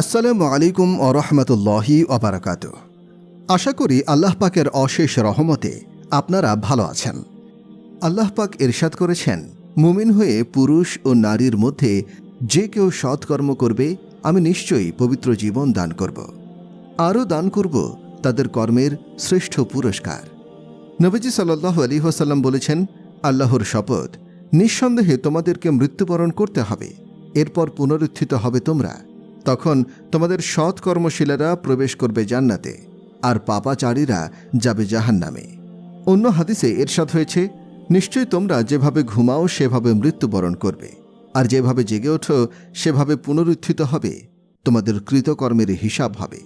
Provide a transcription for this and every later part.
আসসালামু আলাইকুম ও রহমতুল্লাহি অবরাকাত আশা করি আল্লাহ পাকের অশেষ রহমতে আপনারা ভালো আছেন। আল্লাহ পাক এরশাদ করেছেন, মুমিন হয়ে পুরুষ ও নারীর মধ্যে যে কেউ সৎকর্ম করবে, আমি নিশ্চয়ই পবিত্র জীবন দান করব। আরও দান করব তাদের কর্মের শ্রেষ্ঠ পুরস্কার। নবীজি সাল্লাহ আলী হোসাল্লাম বলেছেন, আল্লাহর শপথ নিঃসন্দেহে তোমাদেরকে মৃত্যুবরণ করতে হবে, এরপর পুনরুত্থিত হবে তোমরা। তখন তোমাদের সৎ কর্মশীলেরা প্রবেশ করবে জান্নাতে, আর পাপাচারীরা যাবে জাহান্নামে। অন্য হাদিসে এরশাদ হয়েছে, নিশ্চয়ই তোমরা যেভাবে ঘুমাও সেভাবে মৃত্যুবরণ করবে, আর যেভাবে জেগে ওঠো সেভাবে পুনরুত্থিত হবে, তোমাদের কৃতকর্মের হিসাব হবে।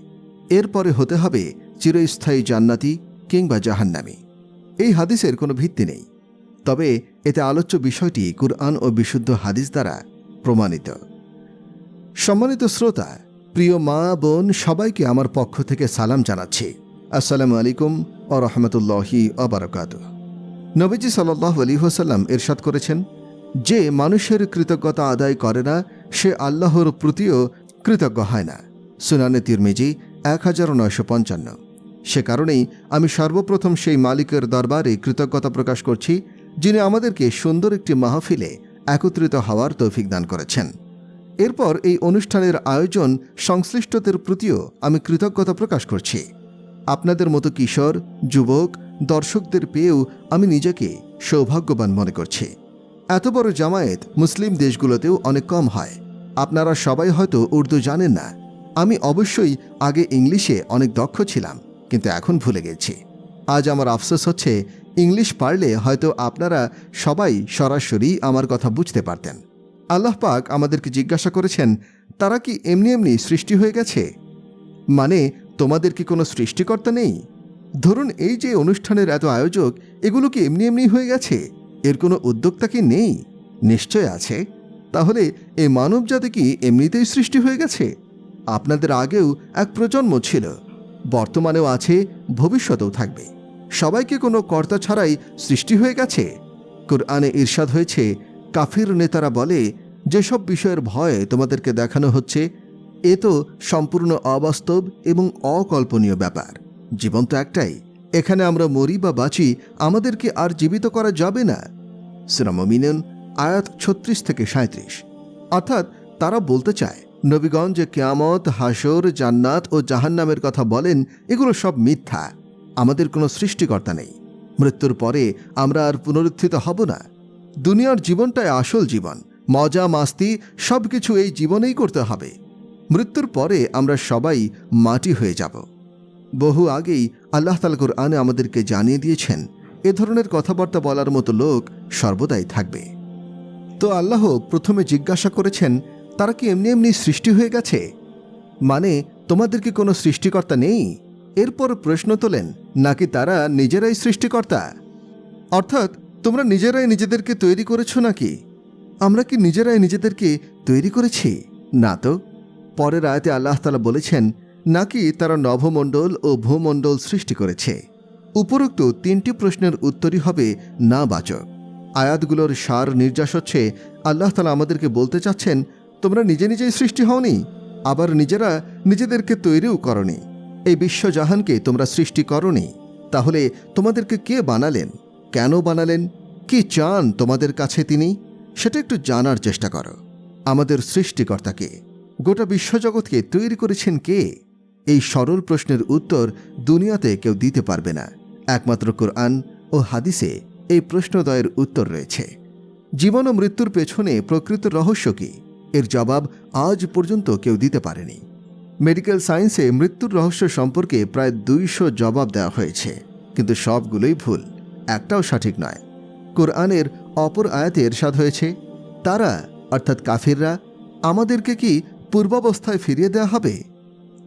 এরপরে হতে হবে চিরস্থায়ী জান্নাতি কিংবা জাহান্নামী। এই হাদিসের কোনো ভিত্তি নেই। তবে এতে আলোচ্য বিষয়টি কুরআন ও বিশুদ্ধ হাদিস দ্বারা প্রমাণিত। সম্মানিত শ্রোতা, প্রিয় মা, বোন, সবাইকে আমার পক্ষ থেকে সালাম জানাচ্ছি। আসসালামু আলাইকুম ও রহমতুল্লাহি অবরকাত নবীজি সাল্লাহ আলী হোসাল্লাম এরশাদ করেছেন, যে মানুষের কৃতজ্ঞতা আদায় করে না, সে আল্লাহর প্রতিও কৃতজ্ঞ হয় না। সুনানে তিরমিজি এক হাজার নয়শো পঞ্চান্ন। সে কারণেই আমি সর্বপ্রথম সেই মালিকের দরবারে কৃতজ্ঞতা প্রকাশ করছি, যিনি আমাদেরকে সুন্দর একটি মাহফিলে একত্রিত হওয়ার তৌফিক দান করেছেন। এরপর এই অনুষ্ঠানের আয়োজন সংশ্লিষ্টদের প্রতিও আমি কৃতজ্ঞতা প্রকাশ করছি। আপনাদের মতো কিশোর, যুবক, দর্শকদের পেয়েও আমি নিজেকে সৌভাগ্যবান মনে করছি। এত বড় জামায়াত মুসলিম দেশগুলোতেও অনেক কম হয়। আপনারা সবাই হয়তো উর্দু জানেন না। আমি অবশ্যই আগে ইংলিশে অনেক দক্ষ ছিলাম, কিন্তু এখন ভুলে গেছি। আজ আমার আফসোস হচ্ছে, ইংলিশ পারলে হয়তো আপনারা সবাই সরাসরি আমার কথা বুঝতে পারতেন। আল্লাহ পাক আমাদেরকে জিজ্ঞাসা করেছেন, তারা কি এমনি এমনি সৃষ্টি হয়ে গেছে? মানে তোমাদের কি কোনো সৃষ্টিকর্তা নেই? ধরুন এই যে অনুষ্ঠানের এত আয়োজক, এগুলো কি এমনি এমনি হয়ে গেছে? এর কোনো উদ্যোক্তা কি নেই? নিশ্চয় আছে। তাহলে এই মানবজাতি কি এমনিতেই সৃষ্টি হয়ে গেছে? আপনাদের আগেও এক প্রজন্ম ছিল, বর্তমানেও আছে, ভবিষ্যতেও থাকবে। সবাইকে কোনো কর্তা ছাড়াই সৃষ্টি হয়ে গেছে? কোরআনে ঈর্ষাদ হয়েছে কাফির নেতারা বলে, যেসব বিষয়ের ভয় তোমাদেরকে দেখানো হচ্ছে, এ তো সম্পূর্ণ অবাস্তব এবং অকল্পনীয় ব্যাপার। জীবন তো একটাই, এখানে আমরা মরি বা বাঁচি, আমাদেরকে আর জীবিত করা যাবে না। শ্রমমিনন আয়াত ছত্রিশ থেকে সাঁত্রিশ অর্থাৎ তারা বলতে চায়, নবীগঞ্জ যে কেয়ামত হাসর জান্নাত ও জাহান্নামের কথা বলেন, এগুলো সব মিথ্যা। আমাদের কোনো সৃষ্টিকর্তা নেই। মৃত্যুর পরে আমরা আর পুনরুত্থিত হব না। দুনিয়ার জীবনটাই আসল জীবন। মজা, মাস্তি সব কিছু এই জীবনেই করতে হবে। মৃত্যুর পরে আমরা সবাই মাটি হয়ে যাব। বহু আগেই আল্লাহ তালকুর আনে আমাদেরকে জানিয়ে দিয়েছেন, এ ধরনের কথাবার্তা বলার মতো লোক সর্বদাই থাকবে। তো আল্লাহ প্রথমে জিজ্ঞাসা করেছেন, তারা কি এমনি এমনি সৃষ্টি হয়ে গেছে? মানে তোমাদের কি কোনো সৃষ্টিকর্তা নেই? এরপর প্রশ্ন তোলেন, নাকি তারা নিজেরাই সৃষ্টিকর্তা? অর্থাৎ তোমরা নিজেরাই নিজেদেরকে তৈরি করেছ নাকি? আমরা কি নিজেরাই নিজেদেরকে তৈরি করেছি? না তো। পরের আয়তে আল্লাহ তালা বলেছেন, নাকি তারা নভমণ্ডল ও ভূমণ্ডল সৃষ্টি করেছে। উপরোক্ত তিনটি প্রশ্নের উত্তরই হবে না বাচক আয়াতগুলোর সার নির্যাস হচ্ছে, আল্লাহ তালা আমাদেরকে বলতে চাচ্ছেন, তোমরা নিজে নিজেই সৃষ্টি হওনি, আবার নিজেরা নিজেদেরকে তৈরিও করনি। এই বিশ্বজাহানকে তোমরা সৃষ্টি করনি, তাহলে তোমাদেরকে কে বানালেন? কেন বানালেন? কি চান তোমাদের কাছে তিনি? সেটা একটু জানার চেষ্টা করো। আমাদের সৃষ্টিকর্তাকে, গোটা বিশ্বজগৎকে তৈরি করেছেন কে? এই সরল প্রশ্নের উত্তর দুনিয়াতে কেউ দিতে পারবে না। একমাত্র কোরআন ও হাদিসে এই প্রশ্নদয়ের উত্তর রয়েছে। জীবন ও মৃত্যুর পেছনে প্রকৃত রহস্য কি? এর জবাব আজ পর্যন্ত কেউ দিতে পারেনি। মেডিকেল সায়েন্সে মৃত্যুর রহস্য সম্পর্কে প্রায় দুইশো জবাব দেওয়া হয়েছে, কিন্তু সবগুলোই ভুল। একটাও সঠিক নয়। কোরআনের অপর আয়াতে এরশাদ হয়েছে, তারা, অর্থাৎ কাফিররা, আমাদেরকে কি পূর্বাবস্থায় ফিরিয়ে দেওয়া হবে?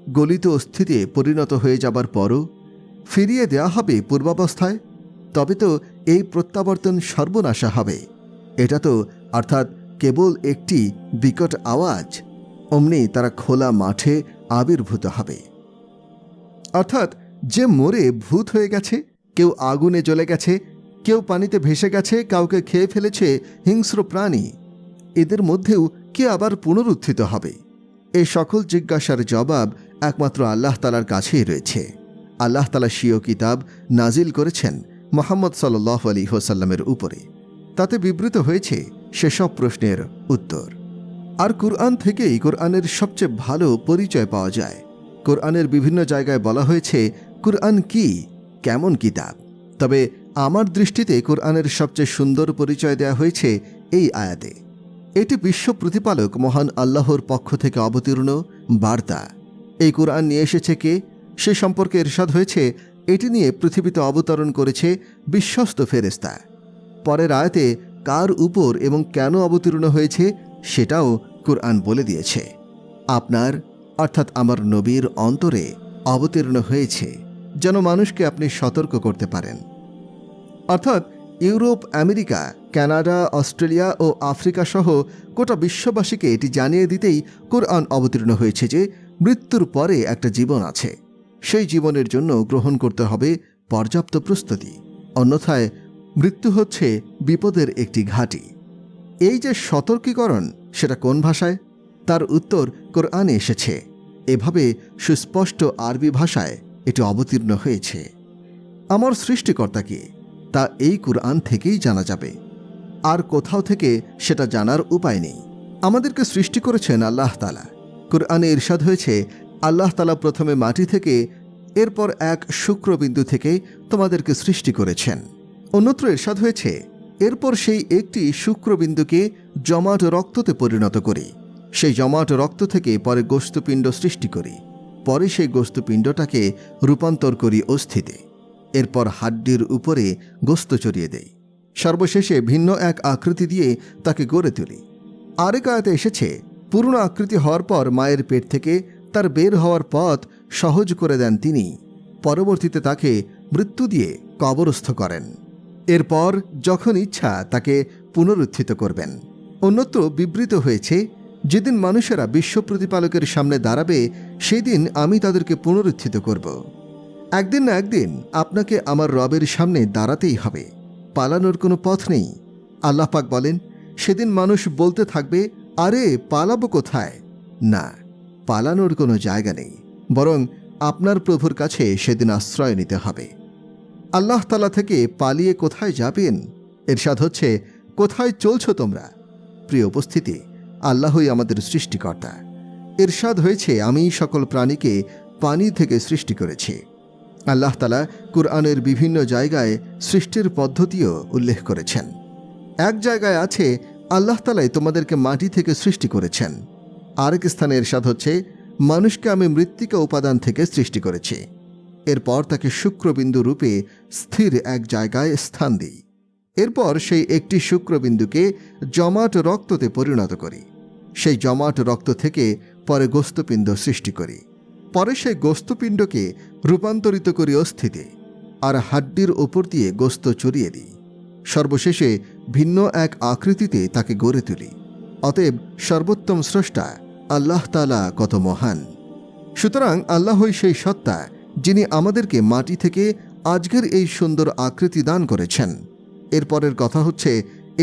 গলিত অস্থিতে পরিণত হয়ে যাবার পরও ফিরিয়ে দেওয়া হবে পূর্বাবস্থায়? তবে তো এই প্রত্যাবর্তন সর্বনাশা হবে। এটা তো, অর্থাৎ, কেবল একটি বিকট আওয়াজ, অমনি তারা খোলা মাঠে আবির্ভূত হবে। অর্থাৎ, যে মরে ভূত হয়ে গেছে কেউ আগুনে জ্বলে গেছে, কেউ পানিতে ভেসে গেছে, কাউকে খেয়ে ফেলেছে হিংস্র প্রাণী। এদের মধ্যেও কে আবার পুনরুত্থিত হবে? এই সকল জিজ্ঞাসার জবাব একমাত্র আল্লাহ তালার কাছেই রয়েছে। আল্লাহ তালা স্বীয় কিতাব নাজিল করেছেন মোহাম্মদ সাল্লাহ আলী হোসাল্লামের উপরে। তাতে বিবৃত হয়েছে সেসব প্রশ্নের উত্তর। আর কুরআন থেকেই কোরআনের সবচেয়ে ভালো পরিচয় পাওয়া যায়। কোরআনের বিভিন্ন জায়গায় বলা হয়েছে, কুরআন কি? কেমন কিতাব? তবে আমার দৃষ্টিতে কোরআনের সবচেয়ে সুন্দর পরিচয় দেয়া হয়েছে এই আয়াতে। এটি বিশ্ব প্রতিপালক মহান আল্লাহর পক্ষ থেকে অবতীর্ণ, বার্তা। এই কোরআন নিয়ে এসেছে কে? সে সম্পর্কে ইরশাদ হয়েছে, এটি নিয়ে পৃথিবীতে অবতরণ করেছে বিশ্বস্ত ফেরেস্তা পরের আয়াতে কার উপর এবং কেন অবতীর্ণ হয়েছে সেটাও কোরআন বলে দিয়েছে। আপনার, অর্থাৎ আমার নবীর অন্তরে অবতীর্ণ হয়েছে। যেন মানুষকে আপনি সতর্ক করতে পারেন। অর্থাৎ ইউরোপ, আমেরিকা, কানাডা, অস্ট্রেলিয়া ও আফ্রিকা সহ গোটা বিশ্ববাসীকে এটি জানিয়ে দিতেই কোরআন অবতীর্ণ হয়েছে যে মৃত্যুর পরে একটা জীবন আছে। সেই জীবনের জন্য গ্রহণ করতে হবে পর্যাপ্ত প্রস্তুতি। অন্যথায় মৃত্যু হচ্ছে বিপদের একটি ঘাঁটি। এই যে সতর্কীকরণ, সেটা কোন ভাষায়? তার উত্তর কোরআনে এসেছে। এভাবে সুস্পষ্ট আরবি ভাষায় এটি অবতীর্ণ হয়েছে। আমার সৃষ্টিকর্তাকে তা এই কুরআন থেকেই জানা যাবে। আর কোথাও থেকে সেটা জানার উপায় নেই। আমাদেরকে সৃষ্টি করেছেন আল্লাহ তালা কুরআনে ইরশাদ হয়েছে, আল্লাহ তালা প্রথমে মাটি থেকে, এরপর এক শুক্রবিন্দু থেকে তোমাদেরকে সৃষ্টি করেছেন। অন্যত্র ইরশাদ হয়েছে, এরপর সেই একটি শুক্রবিন্দুকে জমাট রক্ততে পরিণত করি। সেই জমাট রক্ত থেকে পরে গোস্তপিণ্ড সৃষ্টি করি। পরে সেই গোস্তপিণ্ডটাকে রূপান্তর করি অস্থিতে। এরপর হাড্ডির উপরে গোস্ত চড়িয়ে দেই। সর্বশেষে ভিন্ন এক আকৃতি দিয়ে তাকে গড়ে তুলি। আরেক আয়াতে এসেছে, পুরনো আকৃতি হওয়ার পর মায়ের পেট থেকে তার বের হওয়ার পথ সহজ করে দেন তিনি। পরবর্তীতে তাকে মৃত্যু দিয়ে কবরস্থ করেন। এরপর যখন ইচ্ছা তাকে পুনরুত্থিত করবেন। অন্যত্র বিবৃত হয়েছে যেদিন মানুষেরা বিশ্ব প্রতিপালকের সামনে দাঁড়াবে সেই দিন আমি তাদেরকে পুনরুত্থিত করব। একদিন না একদিন আপনাকে আমার রবের সামনে দাঁড়াতেই হবে। পালানোর কোনো পথ নেই। আল্লাহ পাক বলেন, সেদিন মানুষ বলতে থাকবে, আরে, পালাবো কোথায়? না, পালানোর কোনো জায়গা নেই। বরং আপনার প্রভুর কাছে সেদিন আশ্রয় নিতে হবে। আল্লাহ তালা থেকে পালিয়ে কোথায় যাবেন? এরশাদ হচ্ছে, কোথায় চলছো তোমরা? প্রিয় উপস্থিতি আল্লাহই আমাদের সৃষ্টিকর্তা। এরশাদ হয়েছে আমি সকল প্রাণীকে পানি থেকে সৃষ্টি করেছি। আল্লাহ তালা কুরআনের বিভিন্ন জায়গায় সৃষ্টির পদ্ধতিও উল্লেখ করেছেন। এক জায়গায় আছে, আল্লাহ তালাই তোমাদেরকে মাটি থেকে সৃষ্টি করেছেন। আরেক স্থানে এরশাদ হচ্ছে, মানুষকে আমি মৃত্তিকা উপাদান থেকে সৃষ্টি করেছি। এরপর তাকে শুক্রবিন্দু রূপে স্থির এক জায়গায় স্থান দিই। এরপর সেই একটি শুক্রবিন্দুকে জমাট রক্ততে পরিণত করি। সেই জমাট রক্ত থেকে পরে গোস্তপিণ্ড সৃষ্টি করি। পরে সেই গোস্তপিণ্ডকে রূপান্তরিত করি অস্থিতে আর হাড্ডির ওপর দিয়ে গোস্ত চড়িয়ে দিই। সর্বশেষে ভিন্ন এক আকৃতিতে তাকে গড়ে তুলি। অতএব সর্বোত্তম স্রষ্টা আল্লাহ তালা কত মহান। সুতরাং আল্লাহই সেই সত্তা যিনি আমাদেরকে মাটি থেকে আজকের এই সুন্দর আকৃতি দান করেছেন। এরপরের কথা হচ্ছে,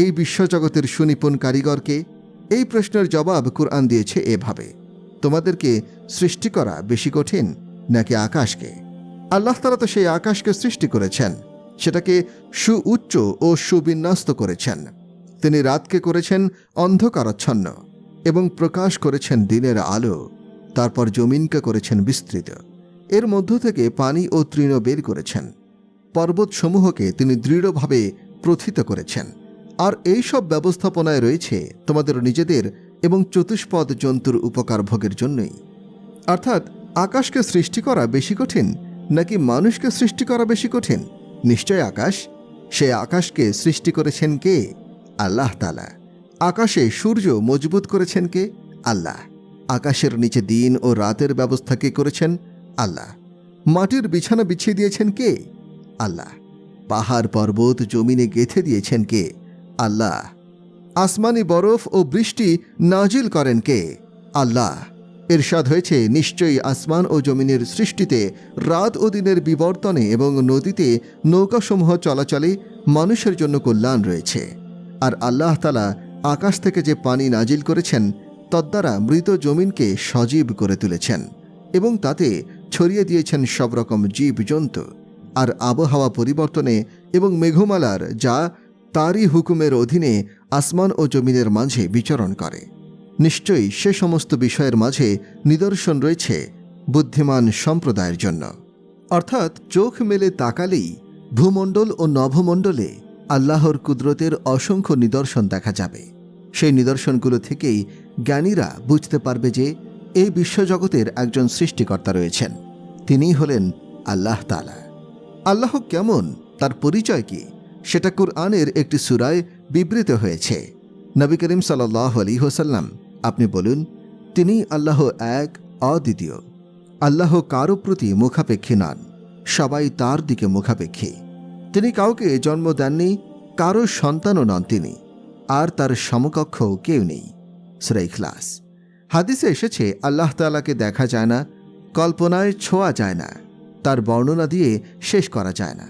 এই বিশ্বজগতের সুনিপুণ কারিগরকে এই প্রশ্নের জবাব কুরআন দিয়েছে এভাবে। তোমাদেরকে সৃষ্টি করা বেশি কঠিন নাকি আকাশকে? আল্লাহ তালা তো সেই আকাশকে সৃষ্টি করেছেন, সেটাকে সুউচ্চ ও সুবিন্যস্ত করেছেন। তিনি রাতকে করেছেন অন্ধকারাচ্ছন্ন এবং প্রকাশ করেছেন দিনের আলো, তারপর জমিনকে করেছেন বিস্তৃত। এর মধ্য থেকে পানি ও তৃণ বের করেছেন। পর্বতসমূহকে তিনি দৃঢ়ভাবে প্রথিত করেছেন। আর এই সব ব্যবস্থাপনায় রয়েছে তোমাদের নিজেদের এবং চতুষ্পদ জন্তুর উপকার ভোগের জন্যই। অর্থাৎ, আকাশকে সৃষ্টি করা বেশি কঠিন নাকি মানুষকে সৃষ্টি করা বেশি কঠিন? নিশ্চয় আকাশ। সে আকাশকে সৃষ্টি করেছেন কে? আল্লাহ তালা আকাশে সূর্য মজবুত করেছেন কে? আল্লাহ। আকাশের নিচে দিন ও রাতের ব্যবস্থা কে করেছেন? আল্লাহ। মাটির বিছানা বিছিয়ে দিয়েছেন কে? আল্লাহ। পাহাড় পর্বত জমিনে গেথে দিয়েছেন কে? আল্লাহ। আসমানি বরফ ও বৃষ্টি নাজিল করেন কে? আল্লাহ। এরশাদ হয়েছে নিশ্চয়ই আসমান ও জমিনের সৃষ্টিতে রাত ও দিনের বিবর্তনে এবং নদীতে নৌকাসমূহ চলাচলে মানুষের জন্য কল্যাণ রয়েছে। আর আল্লাহ তালা আকাশ থেকে যে পানি নাজিল করেছেন তদ্বারা মৃত জমিনকে সজীব করে তুলেছেন এবং তাতে ছড়িয়ে দিয়েছেন সব রকম জীবজন্তু। আর আবহাওয়া পরিবর্তনে এবং মেঘমালার যা তারই হুকুমের অধীনে আসমান ও জমিনের মাঝে বিচরণ করে। নিশ্চয়ই সে সমস্ত বিষয়ের মাঝে নিদর্শন রয়েছে বুদ্ধিমান সম্প্রদায়ের জন্য। অর্থাৎ চোখ মেলে তাকালেই ভূমণ্ডল ও নভমণ্ডলে আল্লাহর কুদরতের অসংখ্য নিদর্শন দেখা যাবে। সেই নিদর্শনগুলো থেকেই জ্ঞানীরা বুঝতে পারবে যে এই বিশ্বজগতের একজন সৃষ্টিকর্তা রয়েছেন। তিনিই হলেন আল্লাহ তালা আল্লাহ কেমন? তার পরিচয় কি? সেটা কুরআনের একটি সুরায় বিবৃত হয়েছে। নবী করিম সাল্লাহ আলী হোসাল্লাম আপনি বলুন, তিনি আল্লাহ এক, অদ্বিতীয়। আল্লাহ কারও প্রতি মুখাপেক্ষী নন, সবাই তার দিকে মুখাপেক্ষী। তিনি কাউকে জন্ম দেননি, কারও সন্তানও নন তিনি, আর তার সমকক্ষ কেউ নেই। সুরাই খ্লাস হাদিসে এসেছে, আল্লাহ তালাকে দেখা যায় না, কল্পনায় ছোঁয়া যায় না। তার বর্ণনা দিয়ে শেষ করা যায় না।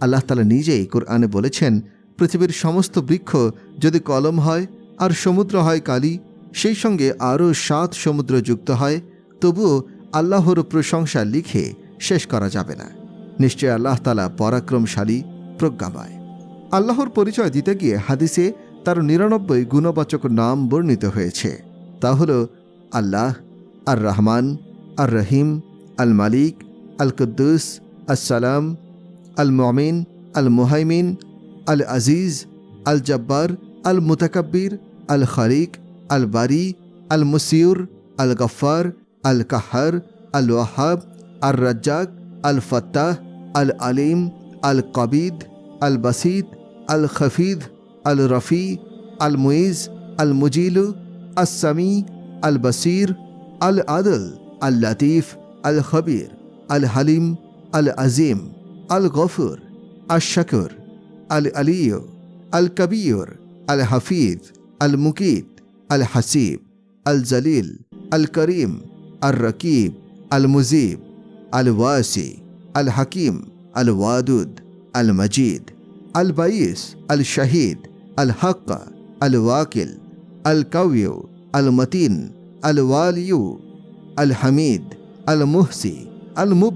আল্লাহ তালা নিজেই কোরআনে বলেছেন, পৃথিবীর সমস্ত বৃক্ষ যদি কলম হয় আর সমুদ্র হয় কালি, সেই সঙ্গে আরও সাত সমুদ্র যুক্ত হয়, তবুও আল্লাহর প্রশংসা লিখে শেষ করা যাবে না। নিশ্চয় আল্লাহ তালা পরাক্রমশালী, প্রজ্ঞাময়। আল্লাহর পরিচয় দিতে গিয়ে হাদিসে তার নিরানব্বই গুণবাচক নাম বর্ণিত হয়েছে। তা হল আল্লাহ, আর রহমান, আর রহিম, আল মালিক আল কুদ্দুস আসসালাম আল মমিন আল মুহাইমিন আল আজিজ আল জব্বার আল মুতাকাব্বির আল খারিক আল বারি আল মুসিউর আল গফার আল কাহার আল ওয়াহাব আর রাজ্জাক আল ফত্তাহ আল আলিম আল কবিদ আল বাসিদ আল খফিদ আল রফি আল মুইজ আল মুজিলু আসামি আল বসির আল আদল আল লতিফ আল খবির আল হালিম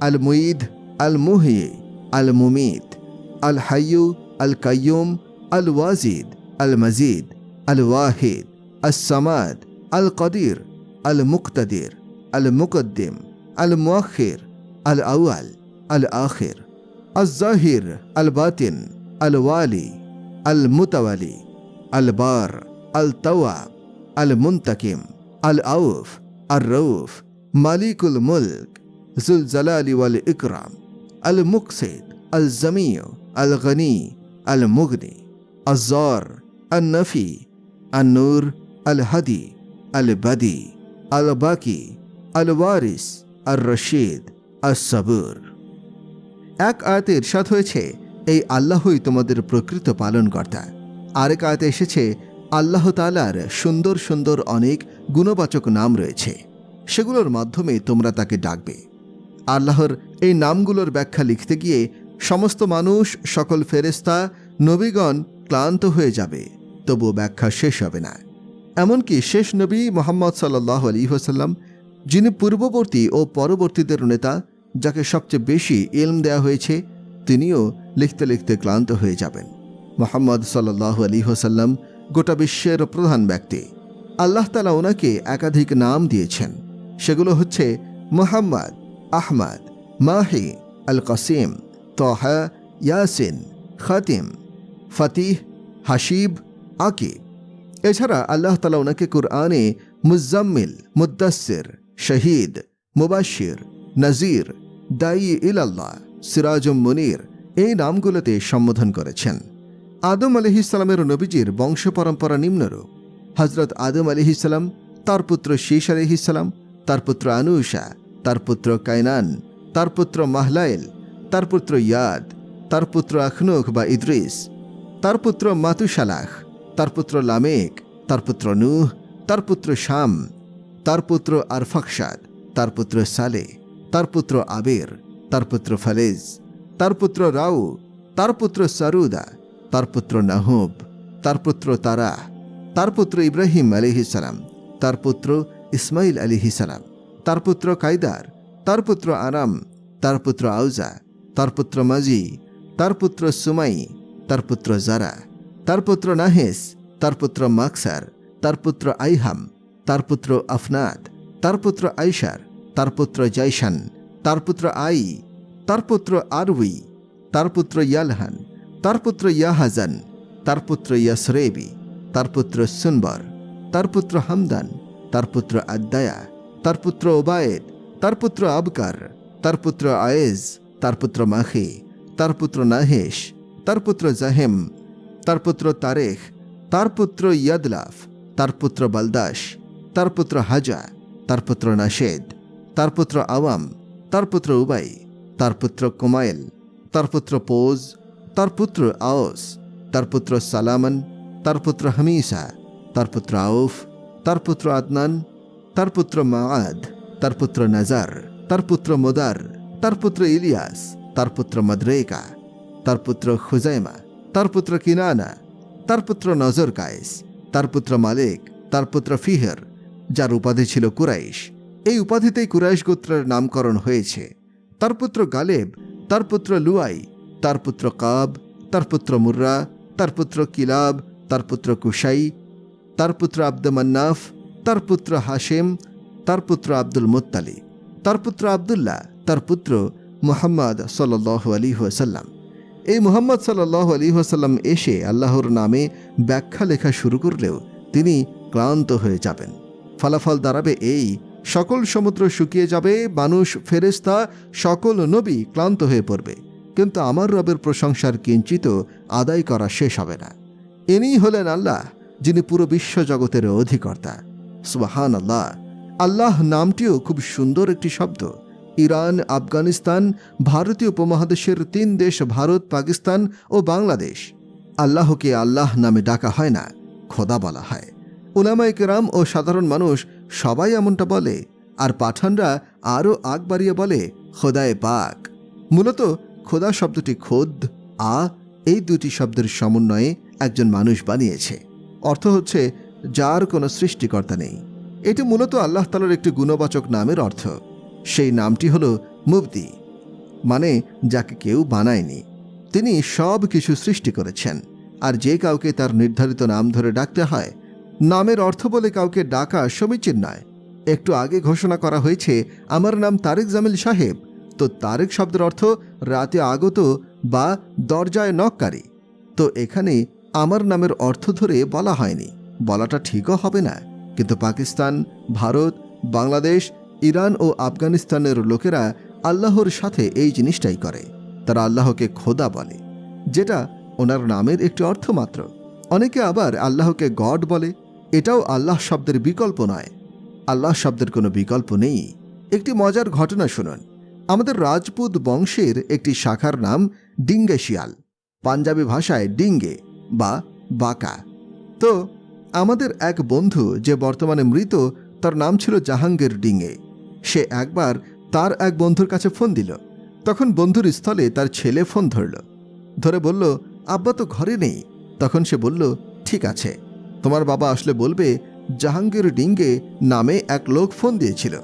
আল আজিম আল গফুর আল শকুর আল আলিয় আল কবির আল হাফিজ আল মুকিত আল হাসিব আল জলিল আল করিম আল রকিব আল মুজিব আল ওয়াসি জুলজালালি ওয়াল ইকরাম আল মুকসিদ আল জামিয় আল গনি আল মুগনি আজর আল নফি আল নূর আল হাদি আল বাদি আল আর রশিদ আর সাবুর এক আয়াতে ইরশাদ হয়েছে, এই আল্লাহই তোমাদের প্রকৃত পালনকর্তা। আরেক আয়াতে এসেছে, আল্লাহ তালার সুন্দর সুন্দর অনেক গুণবাচক নাম রয়েছে। সেগুলোর মাধ্যমে তোমরা তাকে ডাকবে। আল্লাহর এই নামগুলোর ব্যাখ্যা লিখতে গিয়ে সমস্ত মানুষ, সকল ফেরেস্তা নবীগণ ক্লান্ত হয়ে যাবে তবু ব্যাখ্যা শেষ হবে না। এমনকি শেষ নবী মোহাম্মদ সাল্লাহ আলী হোসাল্লাম যিনি পূর্ববর্তী ও পরবর্তীদের নেতা, যাকে সবচেয়ে বেশি ইলম দেয়া হয়েছে, তিনিও লিখতে লিখতে ক্লান্ত হয়ে যাবেন। মোহাম্মদ সাল্লাহ আলী হোসাল্লাম গোটা বিশ্বের প্রধান ব্যক্তি। আল্লাহ তালা ওনাকে একাধিক নাম দিয়েছেন। সেগুলো হচ্ছে মোহাম্মদ আহমদ, মাহি আল কাসিম তহা, ইয়াসিন, খাতিম, ফতিহ হাসিব আকিব এছাড়া আল্লাহ তালা ওনাকে কুরআনে মুজাম্মিল মুদাসির শহীদ মুবাশির নজির দায়ী ইলাল্লাহ, সিরাজম মুনির এই নামগুলোতে সম্বোধন করেছেন। আদম আলহিসাল্লামের নবীজির বংশ পরম্পরা নিম্নরূপ। হজরত আদম আলহিসাল্লাম তার পুত্র শীষ আলহিসাল্লাম তার পুত্র আনুষা তার পুত্র কাইনান তার পুত্র মাহলাইল তার পুত্র ইয়াদ তার পুত্র আখনুখ বা ইদ্রিস তার পুত্র মাতুসালাহ তার পুত্র লামেক তার পুত্র নূহ তার পুত্র শাম তার পুত্র আরফাকসাদ তার পুত্র সালে তার পুত্র আবের তার পুত্র ফালেজ তার পুত্র রাউ তার পুত্র সারুদা তার পুত্র নাহুব তার পুত্র তারা তার পুত্র ইব্রাহিম আলিহিসাল্লাম তার পুত্র ইসমাইল আলিহিসাল্লাম তার পুত্র কায়দার তার পুত্র আরাম তার পুত্র আউজা তার পুত্র মাজি তার পুত্র সুমাই তার পুত্র জারা তার পুত্র নাহেস তার পুত্র মাকসার তার পুত্র আইহাম তার পুত্র আফনাদ তার পুত্র আইসার তার পুত্র জাইশান তার পুত্র আই তার পুত্র আরউই তার পুত্র ইয়ালহান তার পুত্র ইয়াহাজান তার পুত্র ইয়াসরেবি তার পুত্র সুনবর তার পুত্র হামদান তার পুত্র আদ্দায়া তার পুত্র ওবায়েদ তার পুত্র আবকার তার পুত্র আয়েজ তার পুত্র মাখি তার পুত্র নাহেশ তার পুত্র জাহেম তার পুত্র তারেখ তার পুত্র ইয়াদলাফ তার পুত্র বালদাস তার পুত্র হাজা তার পুত্র নাশেদ তার পুত্র আওয়াম তার পুত্র উবাই তার পুত্র কুমাইল তার পুত্র পোজ তার পুত্র আওস তার পুত্র সালামান তার পুত্র হামিসা তার পুত্র আউফ তার পুত্র আদনান তার পুত্র মাআদ তার পুত্র নাজার তার পুত্র মোদার তার পুত্র ইলিয়াস তার পুত্র মদ্রেকা তার পুত্র খুজাইমা তার পুত্র কিনানা তার পুত্র নজর কায়েস তার পুত্র মালিক তার পুত্র ফিহর যার উপাধি ছিল কুরাইশ এই উপাধিতেই কুরাইশ গোত্রের নামকরণ হয়েছে তার পুত্র গালেব তার পুত্র লুয়াই তার পুত্র কাব তার পুত্র মুর্রা তার পুত্র কিলাব তার পুত্র কুশাই তার পুত্র আব্দ মান্নাফ তার পুত্র হাশেম, তার পুত্র আব্দুল মুত্তালি, তার পুত্র আবদুল্লাহ, তার পুত্র মুহাম্মদ সাল্লাহ আলী ওয়াসাল্লাম। এই মুহাম্মদ সাল্লাহ আলী ওয়াসাল্লাম এসে আল্লাহর নামে ব্যাখ্যা লেখা শুরু করলেও তিনি ক্লান্ত হয়ে যাবেন। ফলাফল দাঁড়াবে এই, সকল সমুদ্র শুকিয়ে যাবে, মানুষ ফেরেস্তা সকল নবী ক্লান্ত হয়ে পড়বে। কিন্তু আমার রবের প্রশংসার কিঞ্চিত আদায় করা শেষ হবে না। ইনিই হলেন আল্লাহ, যিনি পুরো বিশ্বজগতের অধিকর্তা। সুবাহান আল্লাহ আল্লাহ নামটিও খুব সুন্দর একটি শব্দ। ইরান, আফগানিস্তান, ভারতীয় উপমহাদেশের তিন দেশ, ভারত, পাকিস্তান ও বাংলাদেশ। আল্লাহকে আল্লাহ নামে ডাকা হয় না, খোদা বলা হয়। উলামায়ে কেরাম ও সাধারণ মানুষ সবাই এমনটা বলে, আর পাঠানরা আরও আগ বাড়িয়ে বলে, খোদায় পাক। মূলত খোদা শব্দটি খোদ, আ, এই দুটি শব্দের সমন্বয়ে একজন মানুষ বানিয়েছে। অর্থ হচ্ছে যার কোনো সৃষ্টিকর্তা নেই। এটি মূলত আল্লাহ তালার একটি গুণবাচক নামের অর্থ। সেই নামটি হল মুবদি মানে যাকে কেউ বানায়নি। তিনি সব কিছু সৃষ্টি করেছেন, আর যে কাউকে তার নির্ধারিত নাম ধরে ডাকতে হয়, নামের অর্থ বলে কাউকে ডাকা সমীচীন নয়। একটু আগে ঘোষণা করা হয়েছে, আমার নাম তারেক জামিল সাহেব, তো তারেক শব্দের অর্থ রাতে আগত বা দরজায় নককারী তো এখানে আমার নামের অর্থ ধরে বলা হয়নি। বলাটা ঠিকও হবে না। কিন্তু পাকিস্তান, ভারত, বাংলাদেশ, ইরান ও আফগানিস্তানের লোকেরা আল্লাহর সাথে এই জিনিসটাই করে। তারা আল্লাহকে খোদা বলে, যেটা ওনার নামের একটি অর্থ মাত্র। অনেকে আবার আল্লাহকে গড বলে, এটাও আল্লাহ শব্দের বিকল্প নয়। আল্লাহ শব্দের কোনো বিকল্প নেই। একটি মজার ঘটনা শুনুন। আমাদের রাজপুত বংশের একটি শাখার নাম ডিঙ্গে শিয়াল পাঞ্জাবি ভাষায় ডিঙ্গে বা বাকা। তো আমাদের এক বন্ধু যে বর্তমানে মৃত, তার নাম ছিল জাহাঙ্গীর ডিঙ্গে সে একবার তার এক বন্ধুর কাছে ফোন দিল। তখন বন্ধুর স্থলে তার ছেলে ফোন ধরল। ধরে বলল, আব্বা তো ঘরে নেই। তখন সে বলল, ঠিক আছে। তোমার বাবা আসলে বলবে, জাহাঙ্গীর ডিঙ্গে নামে এক লোক ফোন দিয়েছিল।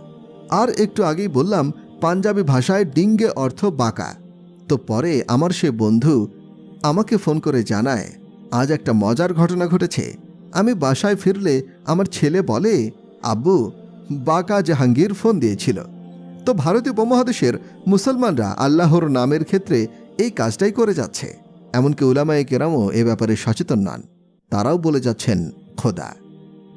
আর একটু আগেই বললাম, পাঞ্জাবি ভাষায় ডিঙ্গে অর্থ বাঁকা। তো পরে আমার সে বন্ধু আমাকে ফোন করে জানায়, আজ একটা মজার ঘটনা ঘটেছে। আমি বাসায় ফিরলে আমার ছেলে বলে, আব্বু, বাঁকা জাহাঙ্গীর ফোন দিয়েছিল। তো ভারতীয় উপমহাদেশের মুসলমানরা আল্লাহর নামের ক্ষেত্রে এই কাজটাই করে যাচ্ছে। এমনকি উলামায়ে কেরামও এ ব্যাপারে সচেতন নন। তারাও বলে যাচ্ছেন, খোদা।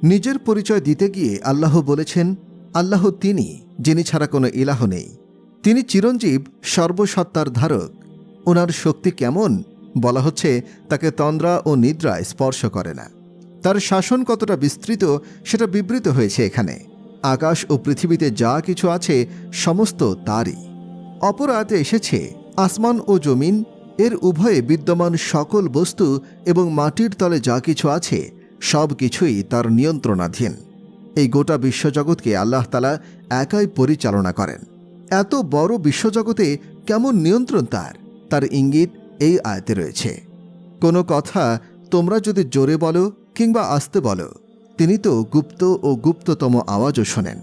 নিজের পরিচয় দিতে গিয়ে আল্লাহ বলেছেন, আল্লাহ তিনি, যিনি ছাড়া কোনো ইলাহ নেই। তিনি চিরঞ্জীব, সর্বসত্তার ধারক। ওনার শক্তি কেমন? বলা হচ্ছে, তাকে তন্দ্রা ও নিদ্রায় স্পর্শ করে না। তার শাসন কতটা বিস্তৃত, সেটা বিবৃত হয়েছে এখানে। আকাশ ও পৃথিবীতে যা কিছু আছে, সমস্ত তারই। অপরাতে এসেছে, আসমান ও জমিন, এর উভয়ে বিদ্যমান সকল বস্তু এবং মাটির তলে যা কিছু আছে, সব কিছুই তার নিয়ন্ত্রণাধীন। এই গোটা বিশ্বজগৎকে আল্লাহ তালা একাই পরিচালনা করেন। এত বড় বিশ্বজগতে কেমন নিয়ন্ত্রণ তার? তার ইঙ্গিত এই আয়তে রয়েছে। কোনো কথা তোমরা যদি জোরে বলো কিংবা আসতে বলো। তিনি তো গুপ্ত ও গুপ্ততম আওয়াজও শোনেন।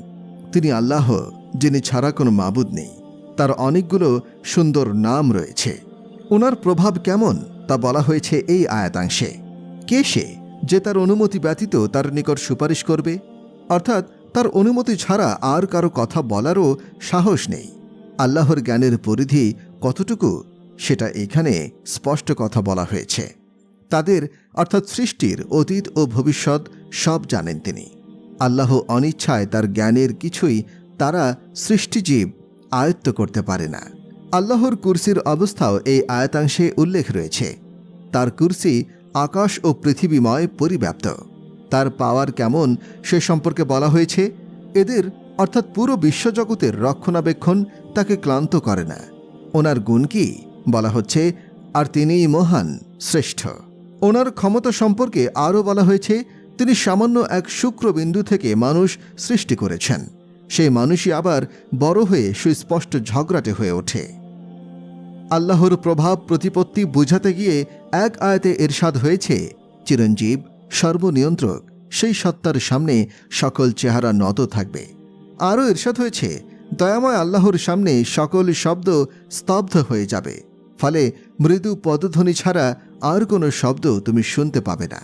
তিনি আল্লাহ, যিনি ছাড়া কোনো মাবুদ নেই। তার অনেকগুলো সুন্দর নাম রয়েছে। ওনার প্রভাব কেমন তা বলা হয়েছে এই আয়াতাংশে। কে সে যে তার অনুমতি ব্যতীত তার নিকট সুপারিশ করবে? অর্থাৎ তার অনুমতি ছাড়া আর কারও কথা বলারও সাহস নেই। আল্লাহর জ্ঞানের পরিধি কতটুকু সেটা এখানে স্পষ্ট কথা বলা হয়েছে। তাদের, অর্থাৎ সৃষ্টির অতীত ও ভবিষ্যৎ সব জানেন তিনি। আল্লাহ অনিচ্ছায় তার জ্ঞানের কিছুই তারা সৃষ্টিজীব আয়ত্ত করতে পারে না। আল্লাহর কুরসির অবস্থাও এই আয়াতাংশে উল্লেখ রয়েছে। তার কুরসি আকাশ ও পৃথিবীময় পরিব্যাপ্ত। তার পাওয়ার কেমন সে সম্পর্কে বলা হয়েছে, এদের, অর্থাৎ পুরো বিশ্বজগতের রক্ষণাবেক্ষণ তাকে ক্লান্ত করে না। ওনার গুণ কি? বলা হচ্ছে, আর তিনিই মহান, শ্রেষ্ঠ। ওনার ক্ষমতা সম্পর্কে আরও বলা হয়েছে, তিনি সামান্য এক শুক্রবিন্দু থেকে মানুষ সৃষ্টি করেছেন। সেই মানুষই আবার বড় হয়ে সুস্পষ্ট ঝগড়াটে হয়ে ওঠে। আল্লাহর প্রভাব প্রতিপত্তি বুঝাতে গিয়ে এক আয়াতে এরশাদ হয়েছে, চিরঞ্জীব, সর্বনিয়ন্ত্রক, সেই সত্তার সামনে সকল চেহারা নত থাকবে। আরও এরশাদ হয়েছে, দয়াময় আল্লাহর সামনে সকল শব্দ স্তব্ধ হয়ে যাবে। ফলে মৃদু পদধ্বনি ছাড়া আর কোনো শব্দ তুমি শুনতে পাবে না।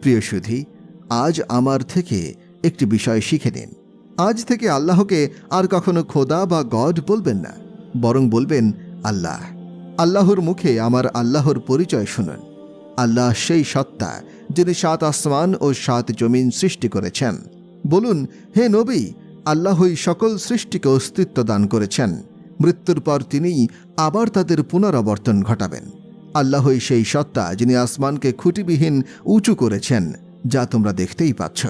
প্রিয় সুধী, আজ আমার থেকে একটি বিষয় শিখে নিন। আজ থেকে আল্লাহকে আর কখনো খোদা বা গড বলবেন না, বরং বলবেন আল্লাহ। আল্লাহর মুখে আমার আল্লাহর পরিচয় শুনুন। আল্লাহ সেই সত্তা যিনি সাত আসমান ও সাত জমিন সৃষ্টি করেছেন। বলুন, হে নবী আল্লাহই সকল সৃষ্টিকে অস্তিত্ব দান করেছেন। মৃত্যুর পর তিনি আবার তাদের পুনরাবর্তন ঘটাবেন। আল্লাহই সেই সত্তা যিনি আসমানকে খুঁটিবিহীন উঁচু করেছেন, যা তোমরা দেখতেই পাচ্ছ।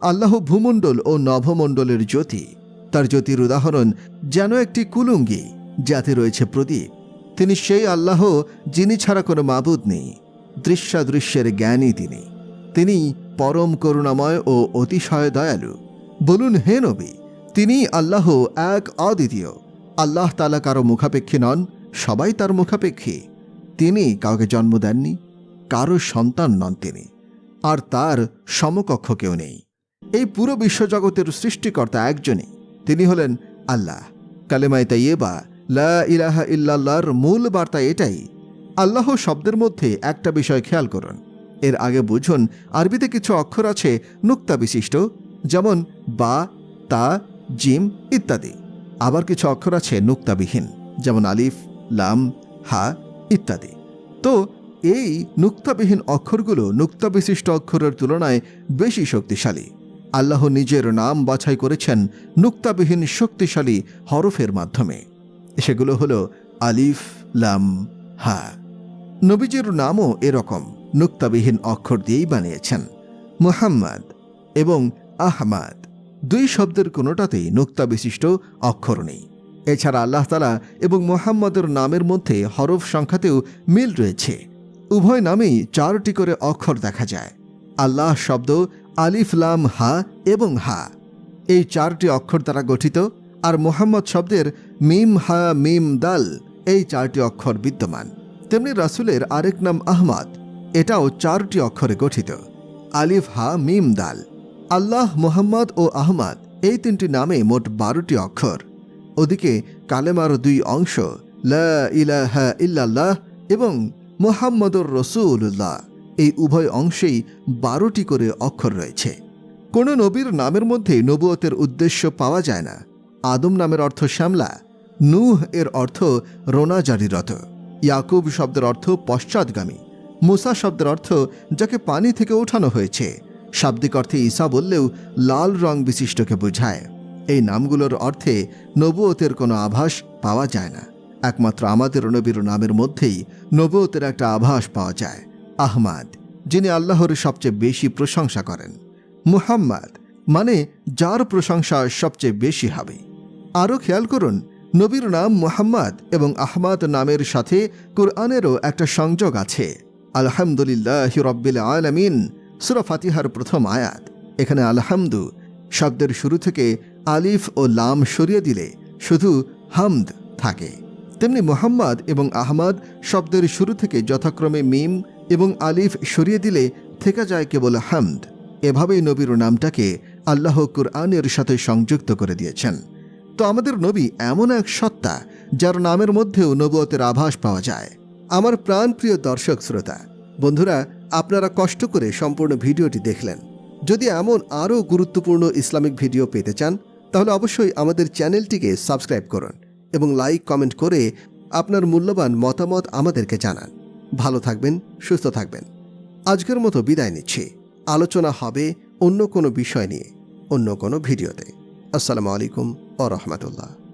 আল্লাহ ভূমণ্ডল ও নভমণ্ডলের জ্যোতি, তার জ্যোতির উদাহরণ যেন একটি কুলুঙ্গি, যাতে রয়েছে প্রদীপ। তিনি সেই আল্লাহ যিনি ছাড়া কোনো মাবুদ নেই, দৃশ্যাদৃশ্যের জ্ঞানী তিনি। তিনি পরম করুণাময় ও অতিশয় দয়ালু। বলুন, হে নবী তিনি আল্লাহ এক অদ্বিতীয়। আল্লাহ তালা কারও মুখাপেক্ষী নন, সবাই তার মুখাপেক্ষী। তিনি কাউকে জন্ম দেননি, কারও সন্তান নন তিনি, আর তার সমকক্ষ কেউ নেই। এই পুরো বিশ্বজগতের সৃষ্টিকর্তা একজনই, তিনি হলেন আল্লাহ। কালেমাই তাইয়েবা লা ইলাহা ইল্লাল্লাহর মূল বার্তা এটাই, আল্লাহ শব্দের মধ্যে একটা বিষয় খেয়াল করুন। এর আগে বুঝুন, আরবিতে কিছু অক্ষর আছে নুক্তা বিশিষ্ট, যেমন বা, তা, জিম ইত্যাদি। আবার কিছু অক্ষর আছে নুক্তাবিহীন, যেমন আলিফ, লাম, হা ইত্যাদি। তো এই নুক্তাবিহীন অক্ষরগুলো নুক্তা বিশিষ্ট অক্ষরের তুলনায় বেশি শক্তিশালী। আল্লাহ নিজের নাম বাছাই করেছেন নুক্তাবিহীন শক্তিশালী হরফের মাধ্যমে। সেগুলো হলো আলিফ, লাম, হা। নবীজির নামও এরকম, নুক্তাবিহীন অক্ষর দিয়েই বানিয়েছেন, মুহাম্মদ এবং আহমাদ। দুই শব্দের কোনোটাতেই নুক্তা বিশিষ্ট অক্ষর নেই। এছাড়া আল্লাহ তালা এবং মোহাম্মদের নামের মধ্যে হরফ সংখ্যাতেও মিল রয়েছে। উভয় নামেই চারটি করে অক্ষর দেখা যায়। আল্লাহ শব্দ, আলিফ, লাম, হা এবং হা। এই চারটি অক্ষর দ্বারা গঠিত আর মোহাম্মদ শব্দের মিম, হা, মিম, দাল এই চারটি অক্ষর বিদ্যমান। তেমনি রাসুলের আরেক নাম আহমদ, এটাও চারটি অক্ষরে গঠিত। আলিফ, হা, মিম, দাল। আল্লাহ মোহাম্মদ ও আহমদ এই তিনটি নামে মোট বারোটি অক্ষর। ওদিকে কালেমার দুই অংশ, লা ইলাহা ইল্লাল্লাহ এবং মোহাম্মদুর রসুল্লাহ এই উভয় অংশেই বারোটি করে অক্ষর রয়েছে। কোনো নবীর নামের মধ্যে নবুয়তের উদ্দেশ্য পাওয়া যায় না। আদম নামের অর্থ শ্যামলা, নুহ এর অর্থ রোনা জারিরত। ইয়াকুব শব্দের অর্থ পশ্চাৎগামী। মুসা শব্দের অর্থ যাকে পানি থেকে ওঠানো হয়েছে। শাব্দিক অর্থে ঈসা বললেও লাল রং বিশিষ্টকে বোঝায়। এই নামগুলোর অর্থে নবুয়তের কোনো আভাস পাওয়া যায় না। একমাত্র আমাদের নবীর নামের মধ্যেই নবুয়তের একটা আভাস পাওয়া যায়, আহমাদ, যিনি আল্লাহর সবচেয়ে বেশি প্রশংসা করেন। মুহাম্মদ মানে যার প্রশংসা সবচেয়ে বেশি হবে। আরও খেয়াল করুন, নবীর নাম মুহাম্মদ এবং আহমাদ নামের সাথে কোরআনেরও একটা সংযোগ আছে। আলহামদুলিল্লাহ রব্বিল আলমিন সুরা ফাতিহার প্রথম আয়াত। এখানে আলহামদু শব্দের শুরু থেকে আলিফ ও লাম সরিয়ে দিলে শুধু হামদ থাকে। তেমনি মোহাম্মদ এবং আহমদ শব্দের শুরু থেকে যথাক্রমে মিম এবং আলিফ সরিয়ে দিলে থেকে যায় কেবল হামদ। এভাবেই নবীর নামটাকে আল্লাহ কুরআনের সাথে সংযুক্ত করে দিয়েছেন। তো আমাদের নবী এমন এক সত্তা যার নামের মধ্যেও নবুয়তের আভাস পাওয়া যায়। আমার প্রাণপ্রিয় দর্শক শ্রোতা, বন্ধুরা আপনারা কষ্ট করে সম্পূর্ণ ভিডিওটি দেখলেন। যদি এমন আরও গুরুত্বপূর্ণ ইসলামিক ভিডিও পেতে চান, তাহলে অবশ্যই আমাদের চ্যানেলটিকে সাবস্ক্রাইব করুন এবং লাইক, কমেন্ট করে আপনার মূল্যবান মতামত আমাদেরকে জানান। ভালো থাকবেন, সুস্থ থাকবেন। আজকের মতো বিদায় নিচ্ছি। আলোচনা হবে অন্য কোনো বিষয় নিয়ে, অন্য কোনো ভিডিওতে। আসসালামু আলাইকুম ও রহমতুল্লাহ।